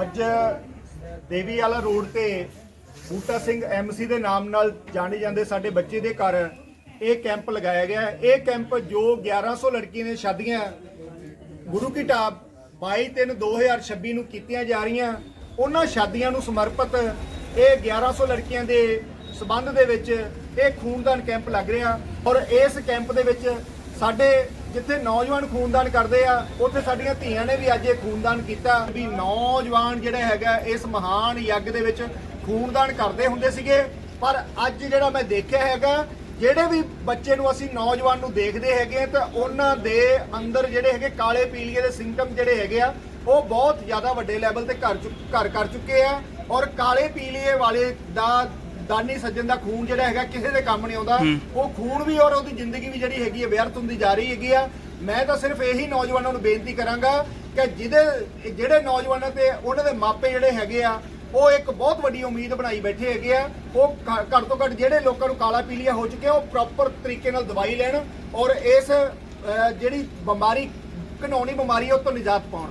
ਅੱਜ ਦੇਵੀ ਵਾਲਾ ਰੋਡ ਤੇ ਬੂਟਾ ਸਿੰਘ ਐਮਸੀ ਦੇ ਨਾਮ ਨਾਲ ਜਾਣੇ ਜਾਂਦੇ ਸਾਡੇ ਬੱਚੇ ਦੇ ਘਰ ਇਹ ਕੈਂਪ ਲਗਾਇਆ ਗਿਆ ਇਹ ਕੈਂਪ ਜੋ 1100 ਲੜਕੀਆਂ ਦੀਆਂ ਸ਼ਾਦੀਆਂ ਗੁਰੂ ਕੀ ਢਾਬ 22 3 2026 ਨੂੰ ਕੀਤੀਆਂ ਜਾ ਰਹੀਆਂ। ਉਹਨਾਂ ਸ਼ਾਦੀਆਂ ਨੂੰ ਸਮਰਪਿਤ ਇਹ 1100 ਲੜਕੀਆਂ ਦੇ ਸਬੰਧ ਦੇ ਵਿੱਚ ਇਹ ਖੂਨਦਾਨ ਕੈਂਪ ਲੱਗ ਰਿਹਾ ਔਰ ਇਸ ਕੈਂਪ ਦੇ ਵਿੱਚ ਸਾਡੇ ਜਿੱਥੇ ਨੌਜਵਾਨ ਖੂਨਦਾਨ ਕਰਦੇ ਆ, ਉੱਥੇ ਸਾਡੀਆਂ ਧੀਆਂ ਨੇ ਵੀ ਅੱਜ ਇਹ ਖੂਨਦਾਨ ਕੀਤਾ ਵੀ ਨੌਜਵਾਨ ਜਿਹੜਾ ਹੈਗਾ, ਇਸ ਮਹਾਨ ਯੱਗ ਦੇ ਵਿੱਚ ਖੂਨਦਾਨ ਕਰਦੇ ਹੁੰਦੇ ਸੀਗੇ। ਪਰ ਅੱਜ ਜਿਹੜਾ ਮੈਂ ਦੇਖਿਆ ਹੈਗਾ, ਜਿਹੜੇ ਵੀ ਬੱਚੇ ਨੂੰ ਅਸੀਂ ਨੌਜਵਾਨ ਨੂੰ ਦੇਖਦੇ ਹੈਗੇ ਆ, ਤਾਂ ਉਹਨਾਂ ਦੇ ਅੰਦਰ ਜਿਹੜੇ ਹੈਗੇ ਕਾਲੇ, ਪੀਲੀਏ ਦੇ ਸਿੰਪਟਮ ਜਿਹੜੇ ਹੈਗੇ ਆ, ਉਹ ਬਹੁਤ ਜ਼ਿਆਦਾ ਵੱਡੇ ਲੈਵਲ ਤੇ ਘਰ ਚੁੱਕ- ਘਰ ਕਰ ਚੁੱਕੇ ਆ। ਔਰ ਕਾਲੇ, ਪੀਲੀਏ ਵਾਲੇ ਦਾ ਦਾਨੀ ਸੱਜਣ ਦਾ ਖੂਨ ਜਿਹੜਾ ਹੈਗਾ ਕਿਸੇ ਦੇ ਕੰਮ ਨਹੀਂ ਆਉਂਦਾ। ਉਹ ਖੂਨ ਵੀ ਔਰ ਉਹਦੀ ਜ਼ਿੰਦਗੀ ਵੀ ਜਿਹੜੀ ਹੈਗੀ ਹੈ ਵਿਅਰਥ ਹੁੰਦੀ ਜਾ ਰਹੀ ਹੈਗੀ ਆ। ਮੈਂ ਤਾਂ ਸਿਰਫ ਇਹੀ ਨੌਜਵਾਨਾਂ ਨੂੰ ਬੇਨਤੀ ਕਰਾਂਗਾ ਕਿ ਜਿਹਦੇ ਜਿਹੜੇ ਨੌਜਵਾਨਾਂ ਤੇ ਉਹਨਾਂ ਦੇ ਮਾਪੇ ਜਿਹੜੇ ਹੈਗੇ ਆ ਉਹ ਇੱਕ ਬਹੁਤ ਵੱਡੀ ਉਮੀਦ ਬਣਾਈ ਬੈਠੇ ਹੈਗੇ ਆ। ਉਹ ਘੱਟ ਤੋਂ ਘੱਟ ਜਿਹੜੇ ਲੋਕਾਂ ਨੂੰ ਕਾਲਾ ਪੀਲੀਆ ਹੋ ਚੁੱਕਿਆ ਉਹ ਪ੍ਰੋਪਰ ਤਰੀਕੇ ਨਾਲ ਦਵਾਈ ਲੈਣ ਔਰ ਇਸ ਜਿਹੜੀ ਬਿਮਾਰੀ ਘਨੌਣੀ ਬਿਮਾਰੀ ਉਹ ਤੋਂ ਨਿਜਾਤ ਪਾਉਣ।